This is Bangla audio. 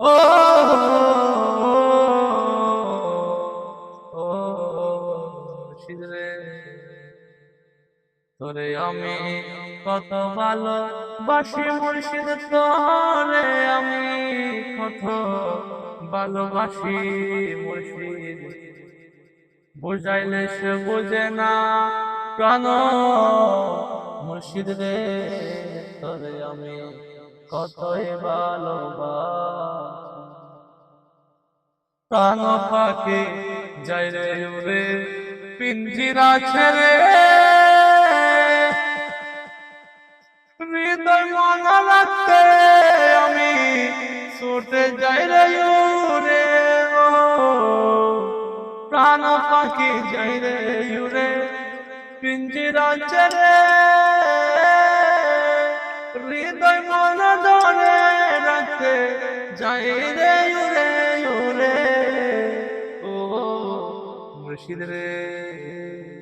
ও তোরে আমি কত ভালো বাসি মুর্শিদ তোরে আমি কত ভালোবাসি মুর্শিদ। বুঝাইলে সে বুঝে না প্রাণ মুর্শিদ রে, তোরে আমি কতই ভালোবাসি। প্রাণ পাখি যাই রে উড়ে পিঞ্জিরা ছেড়ে হৃদয় মনে রাখতে আমি ছুটে যাই রে উড়ে প্রাণ পাখি যাই রে উড়ে পিঞ্জিরা ছেড়ে রে উড়ে উড়ে ও। মুর্শিদ রে।